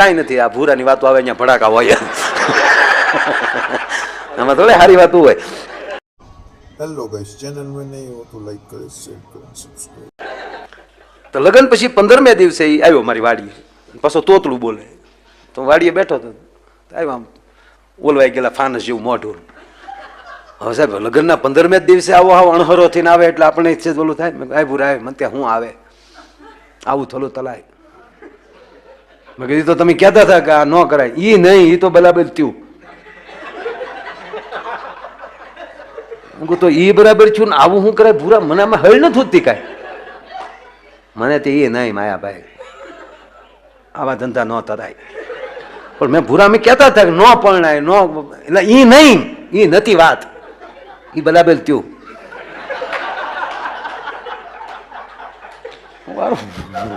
કાંઈ નથી આ ભૂરાની વાતો આવે અહીંયા ભડાકા હોય. આમાં થોડી સારી વાત હોય. હેલો ગાઈસ ચેનલ મે નહીં હો તો લાઈક કરે શેર કરે તો લગન પછી 15મે દિવસે આવ્યો મારી વાડીએ. પાછો તોતલું બોલે. તો વાડીએ બેઠો તો આવ્યો આમ ઓલવાઈ ગયેલા ફાનસ જેવું મોઢું. હવે સાહેબ લગ્નના પંદરમે જ દિવસે આવો આવો અણહરો થઈને આવે એટલે આપણે છે બોલું થાય. આવ્યું રાય મને ત્યાં હું આવે? આવું થોડું તલાય. મેં કીધું તો તમે કહેતા હતા કે આ ન કરાય. એ નહીં એ તો બરાબર થયું. હું તો એ બરાબર છું ને આવું શું કરાય? ભૂરા, મને આમાં હળ નથી હોતી કાંઈ. મને તે એ નહીં, માયાભાઈ. આવા ધંધા ન તરાય. પણ મેં ભૂરા, મેં કહેતા હતા કે ન પરણાય, ન એટલે એ નહીં એ નથી વાત. એ બરાબર થયું.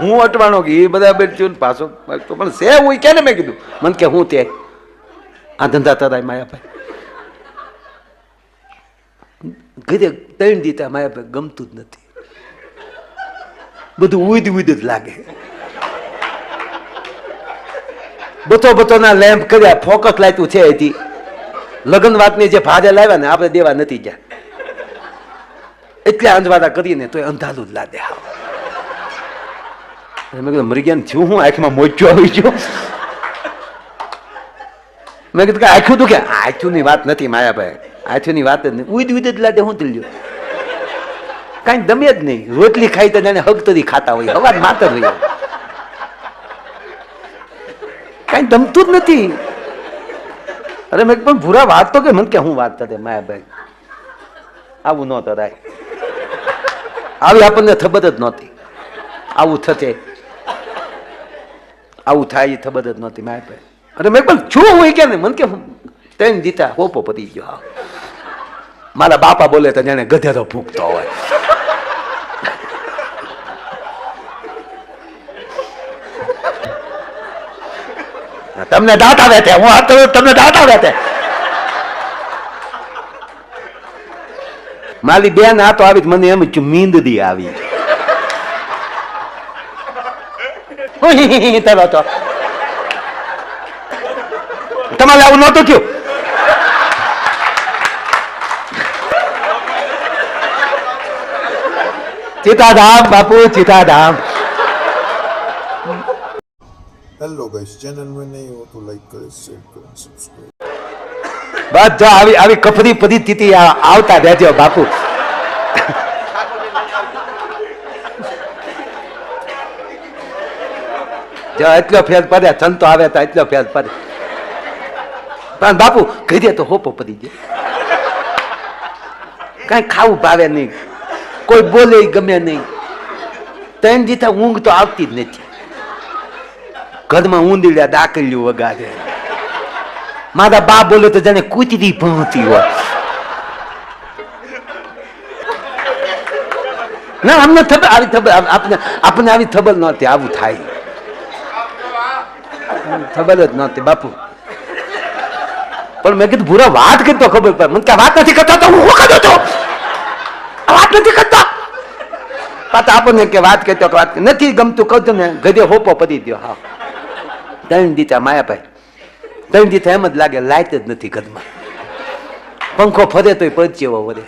હું અટવાનો કે એ બરાબર થયું પાછો. તો પણ સે હું કેને મેં કીધું? મને કે હું તે. આ ધંધા તારા માયાભાઈ. ઘરે ત્રણ દીતા માયાભાઈ ગમતું જ નથી. બધું ઉદ ઉદ જ લાગે. બતો બતોના લેમ્પ કર્યા, ફોકસ લાયતું છે હતી લગ્ન વાતની જે ભાજે લાવ્યા ને, આપણે દેવા નથી ગયા. એટલે અંધવાદા કરીને તો અંધાલું જ લાદે અને મેં કીધું, મરી ગયા થયું? હું આંખમાં મોચ્યો આવી ગયો? મેં કીધું, કે આખ્યું તું કે આખું ની વાત નથી માયાભાઈ. આખું ની વાત જ નહીં ઉદ ઉદ જ લાદે હું તીલ્યો કાંઈ દમે જ નહીં. રોટલી ખાઈ તો જાણે હગ તરી ખાતા હોય. હવા માતર હોય. કાંઈ દમતું જ નથી. અરે, મેં પણ ભૂરા વાત તો કે મને કે હું વાત કરે, માયાભાઈ. આવું ન તરાય. આવી આપણને ખબર જ નહોતી. આવું થશે. આવું થાય એ થબત જ નહોતી માયાભાઈ અને મેં પણ છું હું કે મને કે, ત્રણ દીતા હોપો પતી ગયો. મારા બાપા બોલે તો જાણે ગધેરો ફૂંકતો હોય. તમને દાંત આવે છે હું હાથ તમને દાંત આવે છે મારી બેન આ તો આવી મને એમ જ મીંદડી આવી. થયેલો હતો તમારે આવું નહોતું થયું ચિતાધામ બાપુ ચિતાધામ હેલો ગાઈસ ચેનલ મે નહીં હો લાઈક કરે શેર કરો સબસ્ક્રાઇબ બધા આવી આવી કફરી પરિસ્થિતિ આવતા રહેજો બાપુ. એટલો ફેર પડે સંતો આવે તો એટલો ફેર પડે. પણ બાપુ દે તો હોપો પડી જાય કઈ ખાવું ભાવે નહીં. કોઈ બોલે ગમે નહીં. ત્રણ જીતા ઊંઘ તો આવતી જ નથી. ઘરમાં ઊંધીડ્યા દાકલ્યું વગાડે. મારા બા બોલે તો જાણે કૂતરી ભણતી હોય. ના, અમને ખબર, આવી ખબર આપને આપણને આવી ખબર નહોતી, આવું થાય. ખબર જ નહોતી, બાપુ. પણ મેં કીધું, ભૂરા વાત કરતો ખબર પડે. મને વાત નથી કરતા તો હું કરતો હતો વાત નથી કરતા. પાછા આપણને કે વાત કરતો કે વાત નથી ગમતું, કહું ને ગધે હોપો પડી દો હા. ત્રણ દીતા માયાભાઈ. ત્રણ દીતા એમ જ લાગે, લાઈટ જ નથી ઘરમાં. પંખો ફરે તોય પરચેવો વરે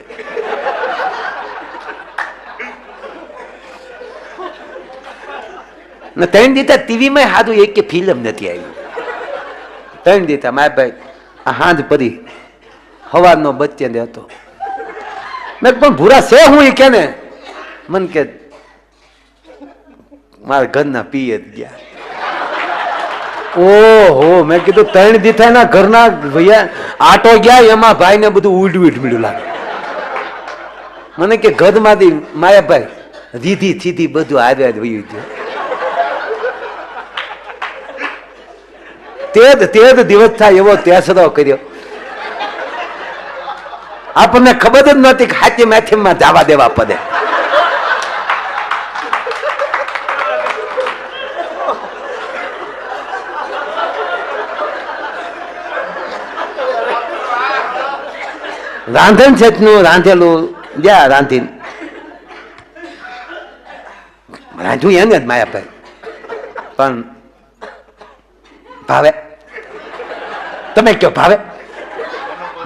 ને ત્રણ દીતા ટીવીમાં સારું એક કે ફિલ્મ નથી આવી. ત્રણ દીધા માય ભાઈ, આ હાંજ પરી હવાનો બચ્ચે હતો. મેં પણ ભૂરા છે હું એ કે ને મન કે, મારા ઘરના પીએ જ ગયા. ઓહો, મેં કીધું, ત્રણ દીથાના ઘરના ભૈયા આટો ગયા, એમાં ભાઈને બધું ઉડ ઉડ મળ્યું લાગે. મને કે ઘરમાંથી માયાભાઈ રીધી થીધી બધું આવ્યા જ વયું છે તે જ તે જ દિવસ થાય એવો ત્યાસરો કર્યો. આપણને ખબર જ નહોતી કે હાથી માં જવા દેવા પડે. રાંધણ છતનું રાંધેલું જ્યાં રાંધીને. રાંધ્યું એને જ માયાભાઈ પણ ભાવે તમે કયો ભાવે?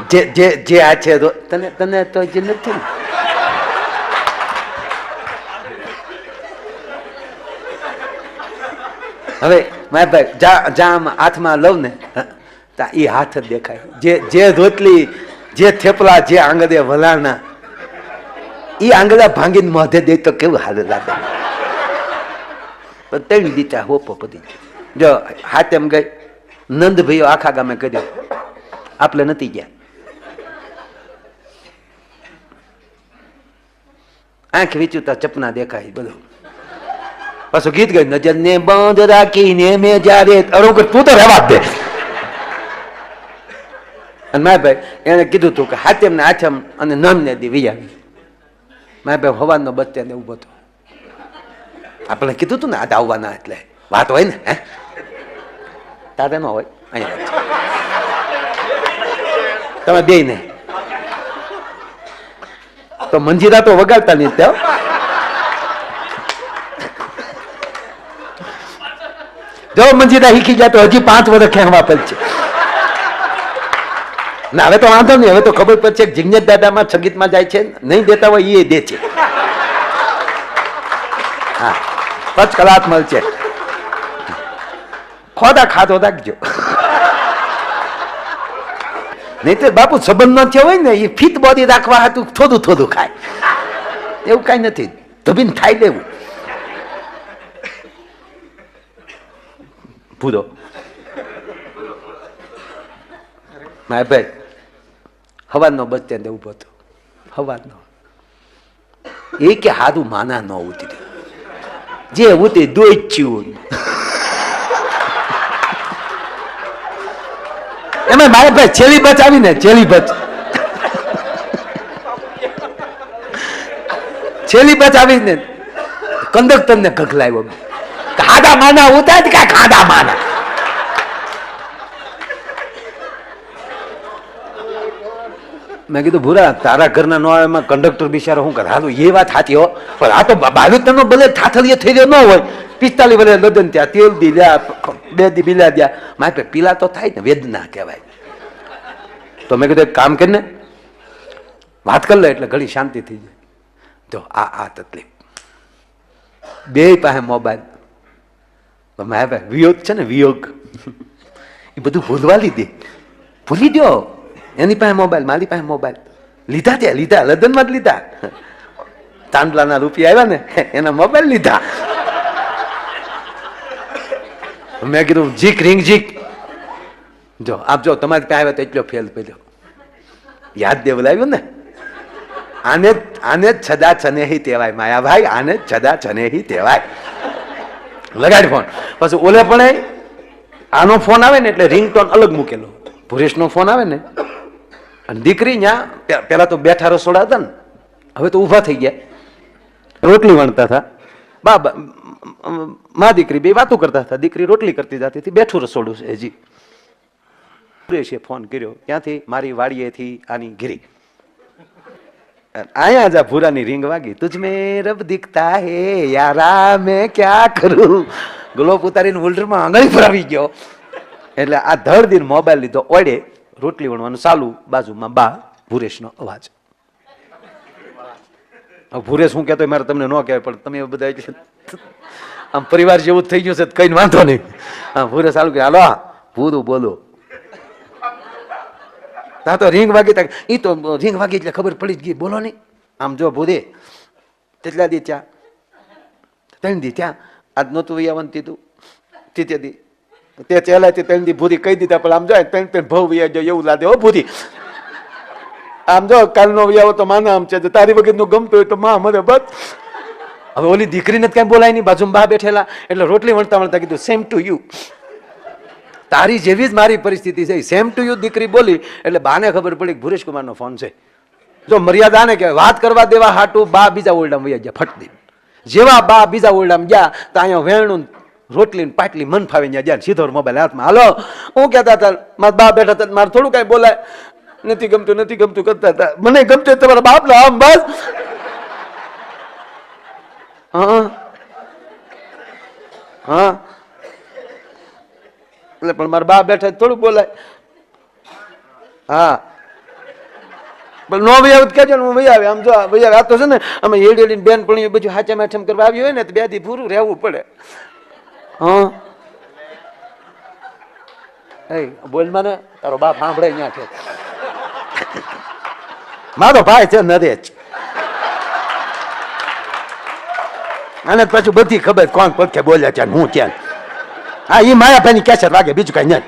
જે જે જે આ છે તને તને તો જે નથી. ને. હવે, મારા ભાઈ, જા જા આમ હાથમાં લઉં ને એ હાથ જ દેખાય. જે જે રોટલી, જે થેપલા, જે આંગળે વલાણા એ આંગળા ભાંગીને મોઢે દે તો કેવું હાલ લાગે. પણ તેની દીચા હોપો બધી જો, હાથ એમ ગઈ નંદ ભાઈઓ આખા ગામે કર્યો આપણે નથી ગયા. આંખ વીચુતા ચપના દેખાય બધું. પાછું ગીત ગયું નજર ને બંધ રાખીને મેં જ્યારે અરે તું તો રહેવા દે. અને મારા ભાઈ એને કીધું હતું કે હાથેમ ને આથમ અને નમ ને દી વિયાવી મારા ભાઈ હવાનો બસ ને ઊભો હતો આપણે કીધું હતું ને આ આવવાના એટલે. વાત હોય ને, હે? તારે ન હોય અહીંયા તમે બે નહીં તો મંજીરા તો વગાડતા નહીં ત્યાં જો મંજીરા શીખી ગયા તો હજી પાંચ વર્ષ ખેંચવા પડશે ના હવે તો વાંધો નહીં હવે તો ખબર પડશે કે જિજ્ઞેશ દાદામાં સંગીતમાં જાય છે નહીં દેતા હોય એ દે છે હા પાંચ કલાક મળશે ખોદા ખાધો રાખજો. નહીં તો બાપુ સંબંધ ન થયો હોય ને, એ ફિટ બોડી રાખવા હતું થોડું થોડું ખાય. એવું કઈ નથી. ધબીને ખાઈ લેવું. પૂરો મારા ભાઈ હવાનો બસ સ્ટેન્ડ ઊભો હતો હવાનો એ કે હારું માના ન ઉતરી જે ઉતરી દોચ્યું. એમાં મારા ભાઈ છેલ્લી બચ આવી ને છેલ્લી બચ. છેલ્લી બચ આવી ને કંડક્ટર ને ગગલાવ્યો ખાધા માના ઉતાર કા ખાધા માના. મેં કીધું, ભૂરા, તારા ઘરના નો આવે એમાં કંડક્ટર બિચારો શું કરે? હાલું એ વાત સાચી હો. પણ આ તો બાલુતનો ભલે થાથલીએ થઈ ગયો ન હોય, પિસ્તાલીસ વર્ષે લગ્ન ત્યાં તેલ દી લ્યા, બે દી પીલા દ્યા મારે પીલા તો થાય ને, વેદના કહેવાય. તો મેં કીધું, એક કામ કરીને વાત કરી લે એટલે ઘણી શાંતિ થઈ જાય. જો, આ આ તકલીફ. બે પાસે મોબાઈલ. ભાઈ વિયોગ છે ને, વિયોગ. એ બધું ભૂલવા લીધી. ભૂલી દો એની પાસે મોબાઈલ, મારી પાસે મોબાઈલ. લીધા ત્યાં, લીધા, લગ્નમાં જ લીધા. તાંડલાના રૂપિયા આવ્યા ને, એના મોબાઈલ લીધા. મેં કીધું, જીક, રિંગ જીક. જો આપ જો તમારી પાસે આવ્યા તો એટલો ફેલ પડ્યો. યાદ દેવલાવ્યું ને? આને આને છદા છનેહી કહેવાય માયાભાઈ આને છદા છનેહી કહેવાય. લગાડ ફોન. પછી ઓલે પણ આનો ફોન આવે ને એટલે રિંગટોન અલગ મૂકેલો. ભુરેશનો ફોન આવે ને અને દીકરી ત્યાં પેલા તો બેઠા રસોડા હતા ને હવે તો ઊભા થઈ ગયા. રોટલી વણતા હતા. બા, મા દીકરી બે વાતો કરતા હતા. દીકરી રોટલી કરતી જતી હતી બેઠું રસોડું છે હજી. સુરેશે ફોન કર્યો. ત્યાંથી મારી વાડીએથી આની ઘીરી. આયા જા ભૂરાની રીંગ વાગી. તુજમે રબ દિખતા હે યારા, મેં ક્યા કરું? ગ્લોબ ઉતારીને હોલ્ડરમાં આંગળી પર આવી ગયો. એટલે આ ધડ દિન મોબાઈલ લીધો. ઓડે રોટલી વણવાનું ચાલુ. બાજુમાં બા, ભૂરેશનો અવાજ. ભૂરેશ હું કહેતો મારે તમને ન કહેવાય, પણ તમે બધા આમ પરિવાર જેવું થઈ ગયું છે કઈ વાંધો નહીં. હા, ભૂરેશ ચાલુ કે, હાલો ભૂરું બોલો. તા તો રીંગ વાગી તા. ઈ તો રીંગ વાગી એટલે ખબર પડી જ ગઈ. બોલો નહીં આમ જો ભૂદે. તેટલા દી ત્યાં ત્રણ દી ત્યાં આજ નહોતું વૈયાવન તીધું તીતે. દી. તે ચહેલાથી ત્રણ દી ભૂરી કહી દીધા. પણ આમ જો ત્રણ ત્રણ ભવ વૈયા જો એવું લાગે હો ભૂરી આમ જો કાલનો વૈયાવો તો માના આમ છે. તારી વગરનું ગમતું હોય તો માં મને બસ હવે ઓલી દીકરીને જ કાંઈ બોલાય નહીં. બાજુમાં બા બેઠેલા. એટલે રોટલી વણતા વણતા કીધું સેમ ટુ યુ તારી જેવી જ મારી પરિસ્થિતિ છે. સેમ ટુ યુ દીકરી બોલી, એટલે બાને ખબર પડી ભુરેશ કુમારનો ફોન છે. જો મર્યાદા ને કે વાત કરવા દેવા હાટું, બા બીજા ઓરડામાં વૈયા ગયા, ફટ દઈને. જેવા બા બીજા ઓરડામાં ગયા તો અહીંયા વેણું, રોટલી પાટલી મન ફાવી ગયા ગયા સીધો મોબાઈલ હાથમાં, હાલો, હું કહેતા હતા, મારા બા બેઠા હતા, મારે થોડું કાંઈ બોલાય. નથી ગમતું નથી ગમતું કરતા હતા. મને ગમતું તમારા બાપનો આમ બસ. હા. હા. એટલે પણ મારા બા બેઠા થોડું બોલાય. હા. પણ નો ભાઈ આવું કેજો ને, હું ભાઈ આવે. આમ જો ભાઈ આવે. આ તો છે ને, અમે હેડી હેડીને બેન પણ બધું હાચા માઠમ કરવા આવી હોય ને, તો બે દી પૂરું રહેવું પડે. હા. બોલ મને તારો બાપ સાંભળે અહીંયા છે. મારો ભાઈ છે નરેશ. અને પછી બધી ખબર કોણ પડખે બોલે છે હું ત્યાં હા એ માયાભાઈની કેસર વાગે, બીજું કઈ નહીં.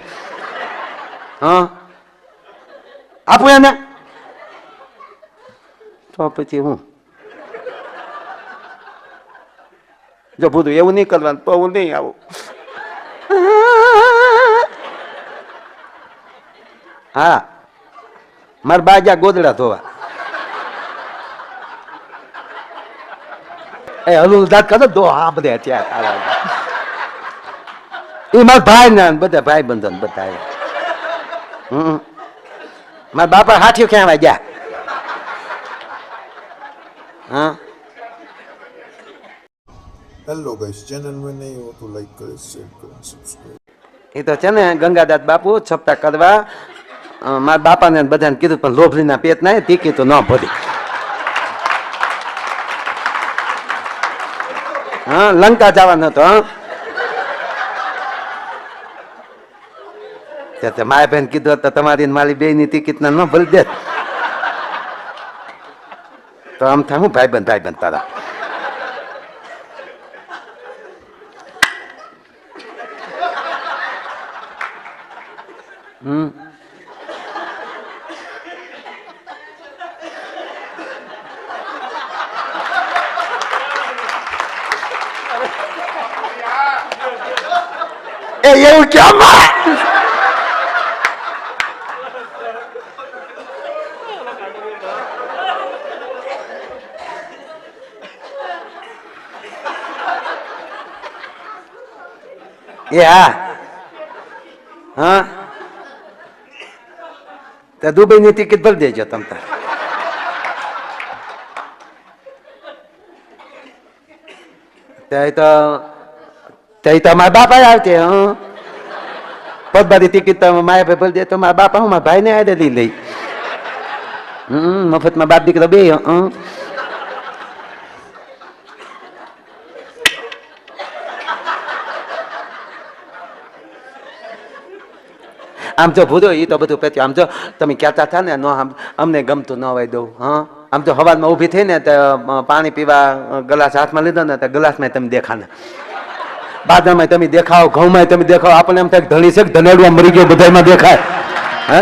હા? આપું એને? તો પછી હું? જો બધું એવું નહીં કરવાનું તો હું નહીં આવું. હા, મારા બા ગયા ગોદડા ધોવા. એ હલુ દાંત કાઢો દો હા, બધા અત્યારે એ મારા ભાઈ ના બધા ભાઈ બંધન બધા હમ. મારા બાપા હાથીઓ ક્યાં ગયા? હા? હેલો ગાઈસ ચેનલમાં નહીં હો તો લાઈક કરે શેર કરે સબસ્ક્રાઇબ એ તો છે ને ગંગાદાસ બાપુ છપતા કરવા મારા બાપાને બધાને કીધું પણ લોભરીના પેટ ના તીકી તો ન ભરી. હા લંકા જવાનો હતો હા? તે માય બેન કીધું તો તમારી મારી બે ની ટિકિટ ના ન ભરી દે તો આમ થાય હું ભાઈ બંધ ભાઈ બંધ તારા એ એવું કેમ એ હા હા તે દુબઈની ટિકિટ ભરી દેજો તમ તાર તે તો તે તો મારા બાપા આવતે હં પદબારી ટિકિટ તો માયા ભાઈ ભરી દે તો મારા બાપા હું મારા ભાઈને આડે લઈ લઈ હમ મફતમાં બાપ દીકરો બે હં આમ જો ભૂરો એ તો બધું પેચ્યું આમ જો તમે કહેતા હતા ને, ન અમને ગમતું ન હોય દઉં. હા? આમ તો હવામાં ઊભી થઈને તો પાણી પીવા ગ્લાસ હાથમાં લીધો ને, તો ગ્લાસમાં તમે દેખાને. બાદામાં તમે દેખાવ ઘઉંમાં તમે દેખાવ. આપણને એમ થાય ધણી છે ધનેડવા મરી ગયો બધામાં દેખાય. હે?